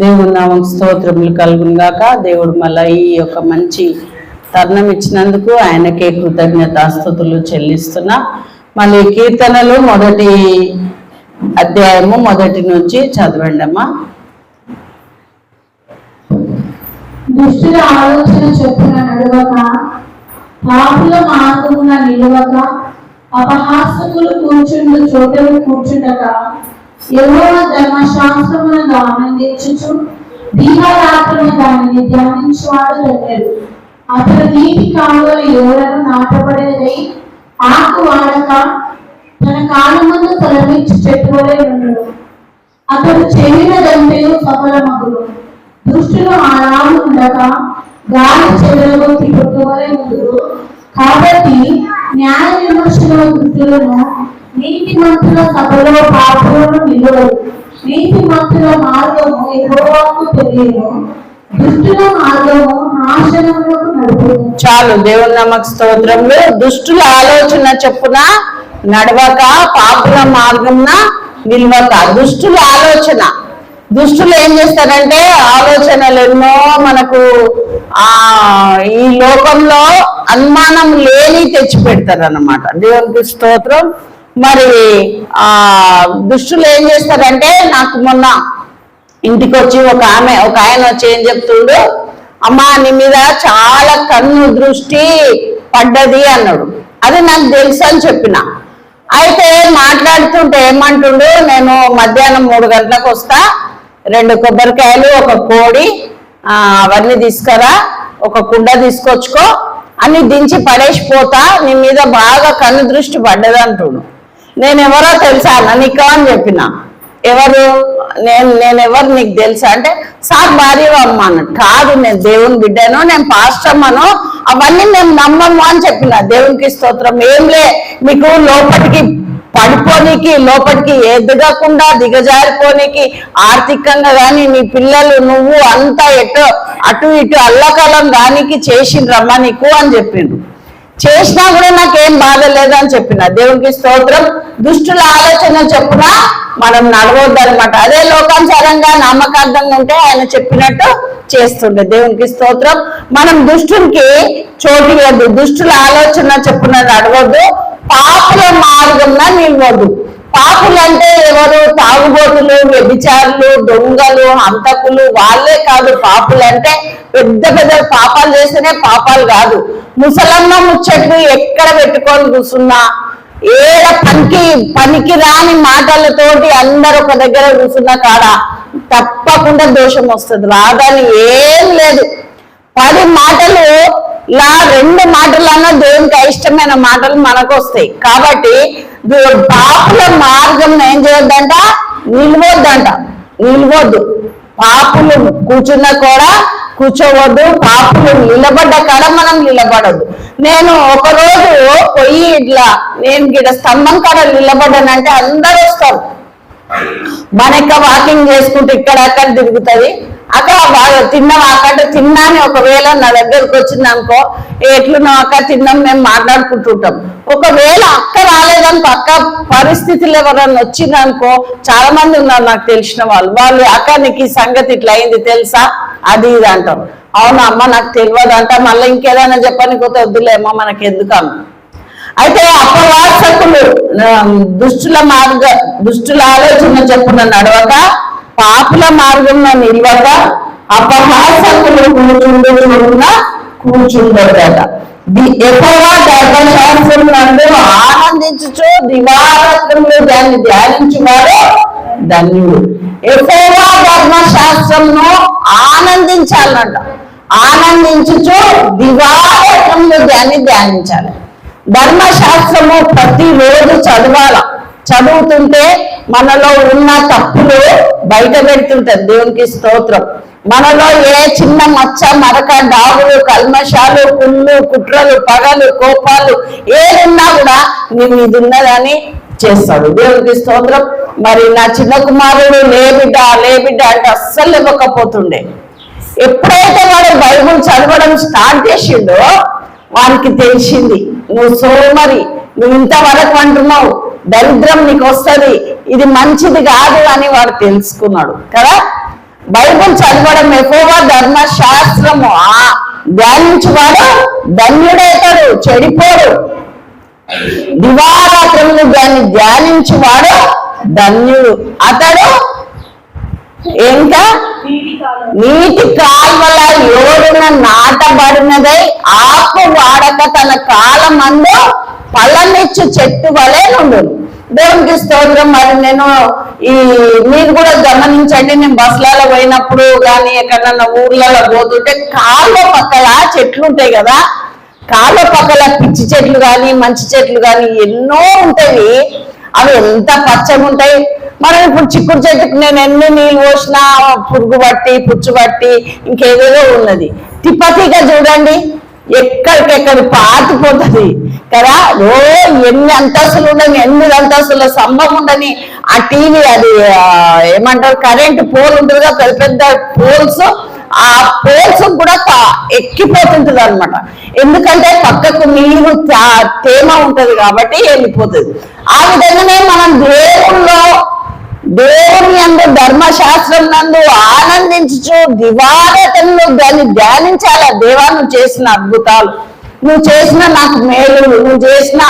దేవుని నామం స్తోత్రములు కలుగును గాక. దేవుడు మళ్ళా ఈ యొక్క మంచి తరుణం ఇచ్చినందుకు ఆయనకే కృతజ్ఞతాస్థుతులు చెల్లిస్తున్నా. మళ్ళీ కీర్తనలు మొదటి అధ్యాయము మొదటి నుంచి చదవండి అమ్మా. దుష్టుల ఆలోచన చొప్పున నడవక పాపుల మార్గమున నిలవక అపహాసకులు కూర్చుండు చోటలు కూర్చుండక యెహోవ ధర్మశాస్త్రములను ఆనందించుచు దీవారాత్రము దానిని ధ్యానించువాడు ధన్యుడు అతడు నీటి కాలంలో ఎవరను నాటబడేదై ఆకు వాడక తన కాలమందు తలమించి చెట్టువలే ఉండడు అతడు చెవినదంటే సఫలమగుడు దుష్టులు ఆనాడు ఉండక గాలి చెవులలో తిప్పుకోవలే ముందు కాబట్టి న్యాయ విమర్శల దుష్టులను నీతి మంత్రుల సభలో పాపులను నిలవరు నీతి మంత్రుల మార్గము యెహోవాకు తెలియదు. దుష్టుల మార్గము నాశనములకు నడుపును. చాలు దేవుని నమ్మక స్తోత్రంలో దుష్టుల ఆలోచన చెప్పున నడవక పాపుల మార్గంన నిల్వక. దుష్టుల ఆలోచన. దుష్టులు ఏం చేస్తారంటే ఆలోచనలు ఎన్నో మనకు ఆ ఈ లోకంలో అనుమానం లేని తెచ్చి పెడతారు అన్నమాట దేవునికి స్తోత్రం. మరి ఆ దుష్టులు ఏం చేస్తారంటే నాకు మొన్న ఇంటికి వచ్చి ఒక ఆమె ఒక ఆయన వచ్చి ఏం చెప్తుండు? అమ్మా నీ మీద చాలా కన్ను దృష్టి పడ్డది అన్నాడు. అది నాకు తెలుసు అని చెప్పిన. అయితే మాట్లాడుతుంటే ఏమంటుండు? నేను మధ్యాహ్నం మూడు గంటలకు వస్తా. రెండు కొబ్బరికాయలు ఒక కోడి అవన్నీ తీసుకురా. ఒక కుండ తీసుకొచ్చుకో. అన్ని దించి పడేసిపోతా నీ మీద బాగా కన్ను దృష్టి పడ్డది అంటుండు. నేను ఎవరో తెలుసా నీకు అని చెప్పిన. ఎవరు? నేను నేను ఎవరు నీకు తెలుసా? అంటే సార్ భార్యవా అమ్మ కాదు నేను దేవుని బిడ్డను నేను పాస్టమ్మను అవన్నీ మేము నమ్మము అని చెప్పిన. దేవునికి స్తోత్రం. ఏం లే మీకు లోపలికి పడిపోనీకి లోపలికి ఎదగకుండా దిగజారిపోనీకి ఆర్థికంగా కానీ నీ పిల్లలు నువ్వు అంతా ఎటు అటు ఇటు అల్లకలం దానికి చేసిండ్రమ్మా నీకు అని చెప్పిండు చేసినా కూడా నాకేం బాధ లేదని చెప్పిన. దేవునికి స్తోత్రం. దుష్టుల ఆలోచన చెప్పున మనం నడవద్దు అనమాట అదే లోకానుసారంగా నామకార్థంగా ఉంటే ఆయన చెప్పినట్టు చేస్తుండే. దేవునికి స్తోత్రం. మనం దుష్టునికి చోటు ఇవ్వద్దు. దుష్టుల ఆలోచన చెప్పున నడవద్దు. పాపుల మార్గంలో నిలవద్దు. పాపులు అంటే ఎవరు తాగుబోతులు వ్యభిచారులు దొంగలు హంతకులు వాళ్ళే కాదు పాపులు అంటే పెద్ద పెద్ద పాపాలు చేస్తేనే పాపాలు కాదు. ముసలమ్మ ముచ్చట్లు ఎక్కడ పెట్టుకొని కూర్చున్నా? ఏడ పనికి పనికి రాని మాటలతోటి అందరు ఒక దగ్గర కూర్చున్న కాడ తప్పకుండా దోషం వస్తుంది. రాదని ఏం లేదు. పది మాటలు ఇలా రెండు మాటలన్నా దేవునికి ఇష్టమైన మాటలు మనకు వస్తాయి కాబట్టి పాపుల మార్గం ఏం చేయొద్దంట? నిలవద్దంట. నిలవద్దు. పాపులు కూర్చున్న కూడా కూర్చోవద్దు. పాపులు నిలబడ్డ కాడ మనం నిలబడద్దు. నేను ఒక రోజు పోయి ఇట్లా నేను గిడ స్తంభం కాడ నిలబడ్డానంటే అందరూ వస్తారు. మనక్క వాకింగ్ చేసుకుంటూ ఇక్కడ అక్కడ తిరుగుతుంది. అక్క బాగా తిన్నాం అక్కడ తిన్నాని ఒకవేళ నా దగ్గరకు వచ్చింది అనుకో ఎట్లున్నావు అక్క తిన్నాం మేము మాట్లాడుకుంటుంటాం. ఒకవేళ అక్క రాలేదనుకో అక్క పరిస్థితులు ఎవరన్నా వచ్చిందనుకో చాలా మంది ఉన్నారు నాకు తెలిసిన వాళ్ళు. వాళ్ళు అక్క నీకు ఈ సంగతి ఇట్లా అయింది తెలుసా? అది ఇది అంటాం అవును అమ్మ నాకు తెలియదు అంట మళ్ళీ ఇంకేదైనా చెప్పని కొత్త వద్దులేమో మనకి ఎందుకు అమ్మ? అయితే అపవాసకులు దుష్టుల మార్గ దుష్టుల ఆలోచన చెప్పున నడవక పాపుల మార్గంలో నిల్వక అపహాసకులు కూర్చుండు చూడున కూర్చుండట ఎక్కువగా ధర్మశాస్త్రం నందు ఆనందించుచు దివారాత్రములు దాన్ని ధ్యానించువాడు ధన్యుడు. ఎక్కువగా ధర్మశాస్త్రంను ఆనందించాలంట. ఆనందించుచు దివారాత్రములు దాన్ని ధ్యానించాలి. ధర్మశాస్త్రము ప్రతిరోజు చదవాలా. చదువుతుంటే మనలో ఉన్న తప్పులు బయట పెడుతుంటది దేవునికి స్తోత్రం. మనలో ఏ చిన్న మచ్చ మరక డాగులు కల్మషాలు కుళ్ళు కుట్రలు పగలు కోపాలు ఏదున్నా కూడా నేను ఇది ఉన్నదని చేస్తాడు. దేవునికి స్తోత్రం. మరి నా చిన్న కుమారుడు లే బిడ్డ లే బిడ్డ అంటే అస్సలు ఇవ్వకపోతుండే. ఎప్పుడైతే వాడు బైబుల్ చదవడం స్టార్ట్ చేసిండో వానికి తెలిసింది నువ్వు సోమరి నువ్వు ఇంతవరకు అంటున్నావు దరిద్రం నీకు వస్తుంది ఇది మంచిది కాదు అని వాడు తెలుసుకున్నాడు. కదా? బైబుల్ చదవడం ఎక్కువగా ధర్మశాస్త్రము. ఆ ధ్యానించువాడు ధన్యుడవుతాడు చెడిపోడు. దివారాత్రములు దాన్ని ధ్యానించువాడు ధన్యుడు. అతడు ఇంకా నీటి కాలం నీటి కాల్వల యోడున నాటబడినదై ఆకు వాడక తన కాలమందు పళ్ళనిచ్చు చెట్టు వలె నుండు దేవునికి స్తోత్రం. మరి నేను ఈ మీరు కూడా గమనించండి నేను బస్సులలో పోయినప్పుడు కానీ ఎక్కడన్నా ఊర్లలో పోతుంటే కాళ్ళ పక్కల చెట్లు ఉంటాయి కదా. కాళ్ళ పక్కల పిచ్చి చెట్లు కానీ మంచి చెట్లు కానీ ఎన్నో ఉంటాయి. అవి ఎంత పచ్చగా ఉంటాయి. మనం ఇప్పుడు చిక్కుడు చెట్టుకు నేను ఎన్ని నీళ్ళు పోసినా పురుగు పట్టి పుచ్చు పట్టి ఇంకేదేదో ఉన్నది. తిప్పతీగా చూడండి. ఎక్కడికెక్కడ పాతిపోతుంది కదా? ఓ ఎన్ని అంతస్తులు ఉండని ఎనిమిది అంతస్తుల స్తంభం ఉండని ఆ టీవీ అది ఏమంటారు కరెంట్ పోల్ ఉంటుందిగా పెద్ద పెద్ద పోల్స్ ఆ పోల్స్ కూడా కా- ఎక్కిపోతుంటది అనమాట ఎందుకంటే పక్కకు నీరు తేమ ఉంటది కాబట్టి వెళ్ళిపోతుంది. ఆ విధంగానే మనం దేవుల్లో దేవుని అందు ధర్మశాస్త్రం నందు ఆనందించు దివారతను దాన్ని ధ్యానించాల? దేవా నువ్వు చేసిన అద్భుతాలు. నువ్వు చేసిన నాకు మేలు నువ్వు చేసిన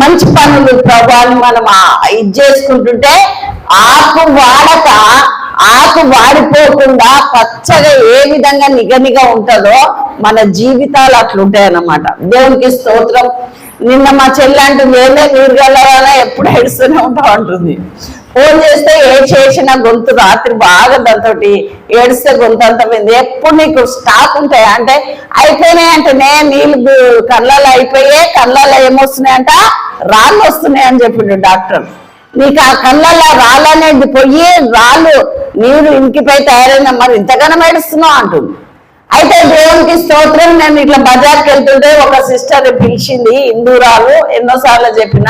మంచి పనులు ప్రభావాన్ని మనం ఇది చేసుకుంటుంటే ఆకు వాడక ఆకు వాడిపోకుండా పచ్చగా ఏ విధంగా నిగనిగా ఉంటుందో మన జీవితాలు అట్లుంటాయి అన్నమాట. దేవునికి స్తోత్రం. నిన్న మా చెల్లి అంటుంది ఏందో నీరు గలవాలా ఎప్పుడు ఏడుస్తూనే ఉంటావు అంటుంది. ఫోన్ చేస్తే ఏ చేసినా గొంతు రాత్రి బాగా దాంతో ఏడిస్తే గొంతు అంత పోయింది. ఎప్పుడు నీకు స్టాక్ ఉంటాయి? అంటే అయిపోయినాయి అంటేనే నీళ్ళు కళ్ళలో అయిపోయే కళ్ళలో ఏమొస్తున్నాయంట రాళ్ళు వస్తున్నాయి అని చెప్పిండు డాక్టర్. నీకు ఆ కళ్ళల్లో రాళ్ళనేది పోయి రాళ్ళు నీరు ఇంకిపై తయారైన మరి ఇంతగానో ఏడుస్తున్నావు అంటుంది. అయితే దేవునికి స్తోత్రం. నేను ఇట్లా బజార్కి వెళ్తుంటే ఒక సిస్టర్ పిలిచింది హిందూరాలు ఎన్నోసార్లు చెప్పిన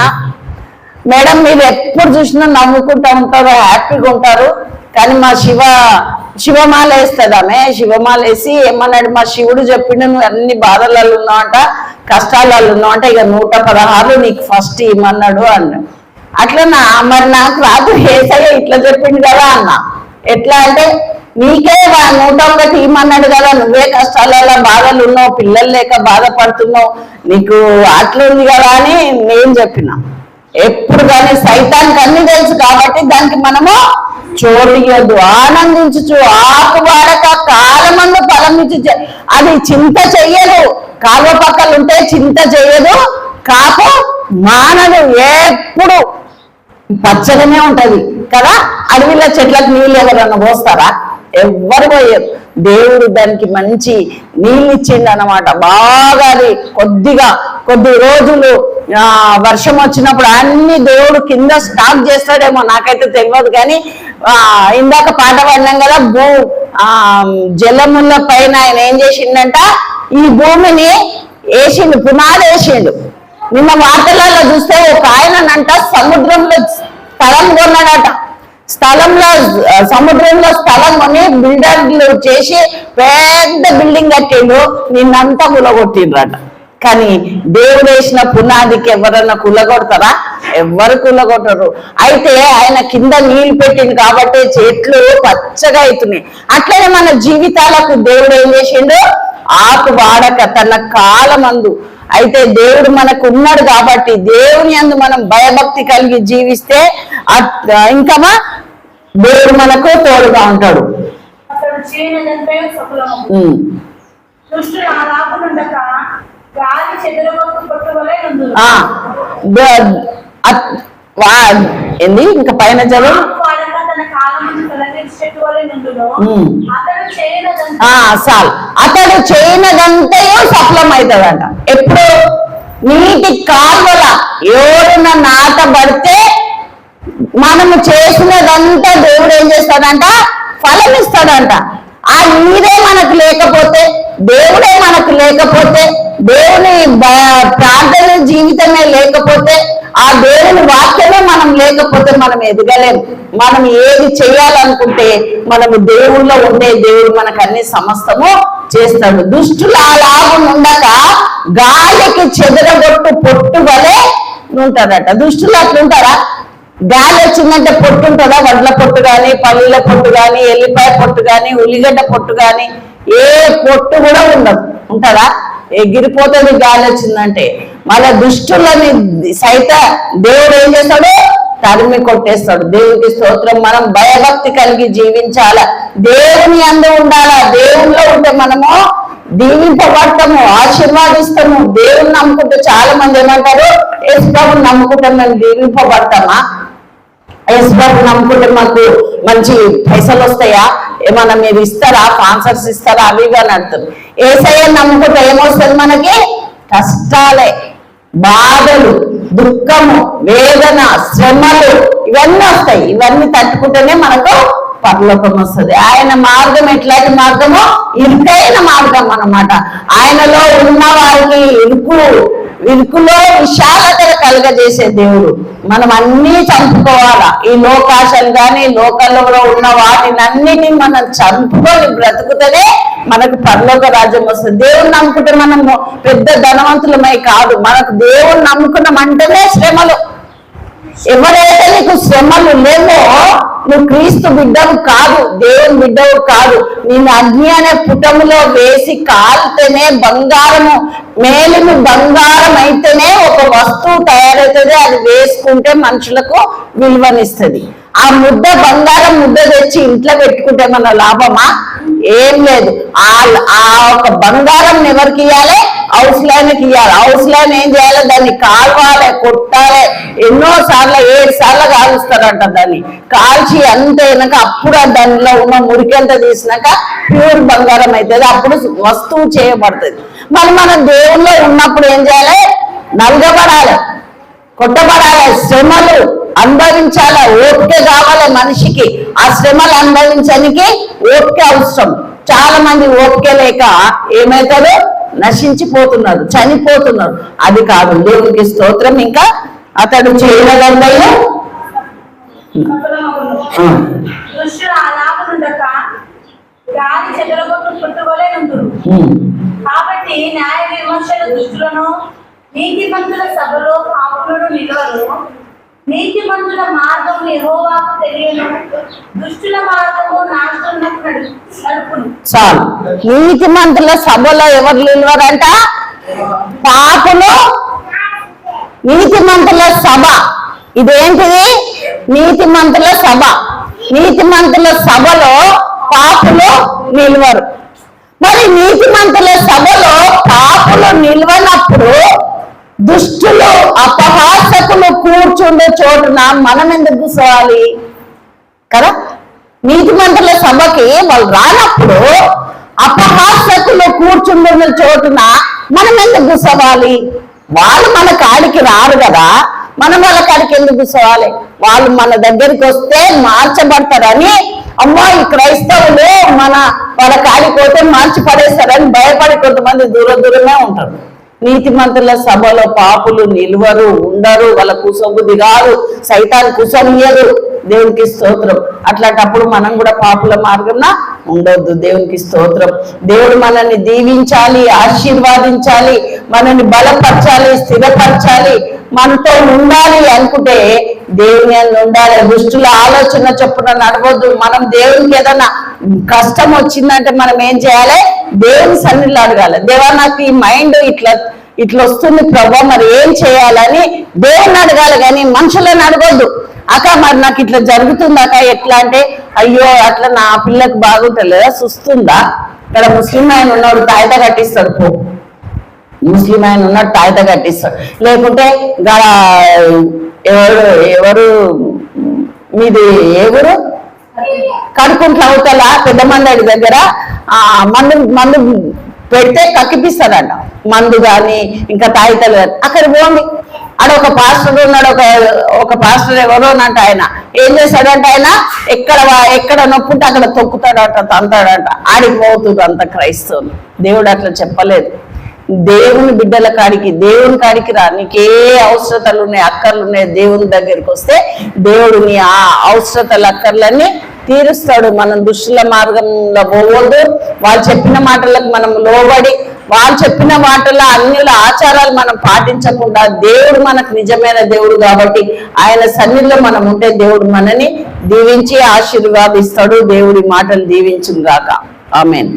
మేడం మీరు ఎప్పుడు చూసినా నవ్వుకుంటూ ఉంటారు హ్యాపీగా ఉంటారు. కానీ మా శివ శివమాల వేస్తుంది ఆమె. శివమాల వేసి ఏమన్నాడు మా శివుడు చెప్పిండు నువ్వు అన్ని బాధలలో ఉన్నావంట కష్టాలలో ఉన్నావంట ఇక నూట పదహారు నీకు ఫస్ట్ ఇమ్మన్నాడు అన్నాడు. అట్లా నా మరి నాకు రాదు ఏసయ్య ఇట్లా చెప్పిండు కదా అన్న. ఎట్లా అంటే నీకే వా- నూట ఒకటి ఇమ్మన్నాడు కదా నువ్వే కష్టాలలో బాధలు ఉన్నావు పిల్లలు లేక బాధపడుతున్నావు నీకు అట్లా ఉంది కదా అని నేను చెప్పినా. ఎప్పుడు కానీ సైతానికి అన్ని తెలుసు కాబట్టి దానికి మనము చోటియొద్దు ఆనందించు ఆకు వాడక కాలమందు ఫలం అది చింత చెయ్యదు. కాలువ పక్కలు ఉంటే చింత చెయ్యదు. కాపు మానదు. ఎప్పుడు పచ్చగానే ఉంటది కదా? అడవిలో చెట్లకు నీళ్ళు ఎవరన్నా పోస్తారా? ఎవ్వరు పోయరు. దేవుడు దానికి మంచి నీళ్ళు ఇచ్చిండు అనమాట బాగా అది కొద్దిగా కొద్ది రోజులు వర్షం వచ్చినప్పుడు అన్ని దేవుడు కింద స్టాక్ చేస్తాడేమో నాకైతే తెలియదు కానీ ఆ, ఇందాక పాట పడినాం కదా భూ ఆ జలముల పైన ఆయన ఏం చేసిండంట? ఈ భూమిని వేసిండు పునాది వేసిండు. నిన్న వార్తలలో చూస్తే ఒక ఆయనంట సముద్రంలో స్థలం కొన్నాడట. స్థలంలో సముద్రంలో స్థలం కొని బిల్డర్లు చేసి పెద్ద బిల్డింగ్ కట్టిండు నిన్నంతా ములగొట్టిండ్రట. కానీ దేవుడు వేసిన పునాదికి ఎవరన్నా కులగొడతారా ఎవ్వరు కులగొట్టరు అయితే ఆయన కింద నీళ్ళు పెట్టింది కాబట్టి చెట్లు పచ్చగా అవుతున్నాయి. అట్లనే మన జీవితాలకు దేవుడు ఏం చేసిండు? ఆకు వాడక తన కాలమందు. అయితే దేవుడు మనకు ఉన్నాడు కాబట్టి దేవుని అందు మనం భయభక్తి కలిగి జీవిస్తే ఇంకా దేవుడు మనకు తోడుగా ఉంటాడు. సఫలము ఏంది? ఇంకా పైన చదువు? సాల్. అతడు చేయనదంతయో సఫలమవుతాడంట ఎప్పుడు? నీటి కాలువల ఎవరున్న నాటబడితే మనము చేసినదంతా దేవుడు ఏం చేస్తాడంట? ఫలం ఇస్తాడంట ఆ నీరే మనకు లేకపోతే దేవుడే మనకు లేకపోతే దేవుని ప్రార్థన జీవితమే లేకపోతే ఆ దేవుని వాక్యమే మనం లేకపోతే మనం ఎదగలేం. మనం ఏది చేయాలనుకుంటే మనము దేవుళ్ళ ఉండే దేవుడు మనకు అన్ని సమస్తము చేస్తాడు. దుష్టులు అలాగ ఉండక గాలికి చెదరగొట్టు పొట్టు వలె ఉంటారట. దుష్టులు అట్లుంటారా? గాలి వచ్చిందంటే పొట్టు ఉంటుందా? వడ్ల పొట్టు కానీ పల్లీల పొట్టు కానీ ఎల్లిపాయ పొట్టు కానీ ఉల్లిగడ్డ పొట్టు కానీ ఏ పొట్టు కూడా ఉండదు. ఉంటుందా ఎగిరిపోతుంది గాలి వచ్చిందంటే. మళ్ళా దుష్టులని సైత దేవుడు ఏం చేస్తాడు? తరిమి కొట్టేస్తాడు. దేవునికి స్తోత్రం. మనం భయభక్తి కలిగి జీవించాల? దేవుని అందు ఉండాలా? దేవునిలో ఉంటే మనము దీవింపబడతాము ఆశీర్వాదిస్తాము. దేవుని నమ్ముకుంటే చాలా మంది ఏమంటారు యేసుప్రభుని నమ్ముకుంటే మేము దీవింపబడతామా? యేసుప్రభు నమ్ముకుంటే మాకు మంచి పైసలు వస్తాయా? ఏమన్నా మీరు ఇస్తారా? స్పాన్సర్స్ ఇస్తారా? అవి ఇవి అని అంటారు. ఏసఐ నమ్ముకుంటే ఏమొస్తుంది మనకి? కష్టాలే బాధలు దుఃఖము వేదన శ్రమలు ఇవన్నీ వస్తాయి. ఇవన్నీ తట్టుకుంటేనే మనకు పరలోకం వస్తుంది. ఆయన మార్గం ఎట్లాంటి మార్గమో? ఇరుకైన మార్గం అన్నమాట. ఆయనలో ఉన్న వారికి ఇరుకు ఇరుకులో విశాలతను కలగజేసే దేవుడు. మనం అన్ని చంపుకోవాలా. ఈ లోకాశలు కానీ లోకంలో ఉన్న వాటినన్నిటినీ మనం చంపుకొని బ్రతుకుతనే మనకు పరలోక రాజ్యం వస్తుంది. దేవుణ్ణి నమ్ముకుంటే మనం పెద్ద ధనవంతులమై కాదు. మనకు దేవుణ్ణి నమ్ముకున్నాం శ్రమలు. ఎవరైతే నీకు శ్రమలు లేవో నువ్వు క్రీస్తు బిడ్డవు కాదు దేవుని బిడ్డవు కాదు. నేను అగ్ని అనే పుటములో వేసి కాల్తేనే బంగారము మేలుము బంగారం అయితేనే ఒక వస్తువు తయారవుతుంది అది వేసుకుంటే మనుషులకు విలువనిస్తుంది. ఆ ముద్ద బంగారం ముద్ద తెచ్చి ఇంట్లో పెట్టుకుంటే మన లాభమా? ఏం లేదు. ఆ ఆ ఒక బంగారం ఎవరికి ఇవ్వాలి హౌస్ లైన్కి ఇవ్వాలి హౌస్ లైన్ ఏం చేయాలి? దాన్ని కాల్వాలి కొట్టాలి. ఎన్నో సార్లు ఏడు సార్లు కాలుస్తారంట దాన్ని. కాల్చి అంత అయినాక అప్పుడు ఆ దానిలో ఉన్న మురికంత తీసినాక ప్యూర్ బంగారం అవుతుంది అప్పుడు వస్తువు చేయబడుతుంది. మరి మనం దేవుల్లో ఉన్నప్పుడు ఏం చేయాలి? నలగబడాలి. కొట్టబడాలి. శ్రమలు అనుభవించాల. ఓపిక కావాలి మనిషికి. ఆ శ్రమలు అనుభవించడానికి ఓపిక అవసరం. చాలా మంది ఓపిక లేక ఏమవుతారు నశించిపోతున్నారు చనిపోతున్నారు. అది కాదు దేవునికి స్తోత్రం. ఇంకా అతడు చేయగలగయ్యా సఫలమగును దుష్టుల ఆలాపనుండక గాలి చెదరగొట్టు పుట్టువలే నుండురు కాబట్టి న్యాయ విమర్శల దుష్టులను నీతిమంతుల సభలో పాపులను నిలవరు. నీతిమంతుల మార్గం యెహోవాకు తెలియను. దుష్టుల మార్గము నాశనకు నడుపును. చాలు నీతిమంతుల సభలో ఎవరు నిలవరంట? పాపులు నీతిమంతుల సభ. ఇదేంటిది? నీతిమంతుల సభ. నీతిమంతుల సభలో పాపులు నిల్వరు. మరి నీతిమంతుల సభలో పాపులు నిల్వనప్పుడు దుష్టులు అపహాసకులు కూర్చుండే చోటున మనం ఎందుకు కూర్చోవాలి? కదా? నీతిమంతుల సభకి వాళ్ళు రానప్పుడు అపహాసకులు కూర్చుంటున్న చోటున మనం ఎందుకు కూర్చోవాలి? వాళ్ళు మన కాడికి రారు కదా. మనం వాళ్ళ కాడికి ఎందుకు కూర్చోవాలి? వాళ్ళు మన దగ్గరికి వస్తే మార్చబడతారని అమ్మో ఈ క్రైస్తవులు మన వాళ్ళ కాడికి పోతే మార్చి పడేస్తారని భయపడి కొంతమంది దూరం దూరమే ఉంటారు. నీతిమంతుల సభలో పాపులు నిలువరు ఉండరు వాళ్ళ కుసబుద్ధి కాదు సైతాన్ని కుసనియరు దేవునికి స్తోత్రం. అట్లాంటప్పుడు మనం కూడా పాపుల మార్గంన ఉండొద్దు. దేవునికి స్తోత్రం. దేవుడు మనల్ని దీవించాలి ఆశీర్వాదించాలి మనల్ని బలపరచాలి స్థిరపరచాలి మనతో ఉండాలి అనుకుంటే దేవుని ఉండాలి. దుష్టుల ఆలోచన చొప్పున నడవద్దు. మనం దేవునికి ఏదైనా కష్టం వచ్చిందంటే మనం ఏం చేయాలి? దేవుని సన్నిధిలో అడగాలి. దేవా నాకు ఈ మైండ్ ఇట్లా ఇట్లా వస్తుంది ప్రభా మరి ఏం చేయాలని? దేవుని అడగాలి కానీ మనుషులను అడగొద్దు. అక్క మరి నాకు ఇట్లా జరుగుతుంది అక్క ఎట్లా అంటే అయ్యో అట్లా నా పిల్లకి బాగుంటలేదా సుస్తుందా? ఇక్కడ ముస్లిం ఆయన ఉన్నాడు తాయిత కట్టిస్తాడు పో. ముస్లిం ఆయన ఉన్నాడు తాయిత కట్టిస్తాడు. లేకుంటే ఎవరు ఎవరు మీది ఏ ఊరు? కడుకుంట్ల అవతల పెద్ద మందడి దగ్గర ఆ మందు మందు పెడితే కక్కిపిస్తారంట మందు కానీ ఇంకా తాయితలు కానీ అక్కడ పోండి. ఆడ ఒక పాస్టర్ ఉన్నాడు ఒక ఒక పాస్టర్ ఎవరో అంట ఆయన. ఏం చేశాడంట ఆయన? ఎక్కడ వా- ఎక్కడ నొప్పి ఉంటే అక్కడ తొక్కుతాడంట తంతాడంట. ఆడికి పోతుంది అంత క్రైస్తవులు. దేవుడు అట్లా చెప్పలేదు. దేవుని బిడ్డల కాడికి దేవుని కాడికి రా. నీకే అవసరతలు ఉన్నాయి అక్కర్లు ఉన్నాయి దేవుని దగ్గరికి వస్తే దేవుడు నీ ఆ అవసరతలు అక్కర్లన్నీ తీరుస్తాడు మనం దుష్టుల మార్గంలో పోవద్దు. వాళ్ళు చెప్పిన మాటలకు మనం లోబడి వాళ్ళు చెప్పిన మాటల అన్యుల ఆచారాలు మనం పాటించకుండా దేవుడు మనకు నిజమైన దేవుడు కాబట్టి ఆయన సన్నిధిలో మనం ఉంటే దేవుడు మనని దీవించి ఆశీర్వాదిస్తాడు. దేవుడి మాటలు దీవించుగాక ఆమెను.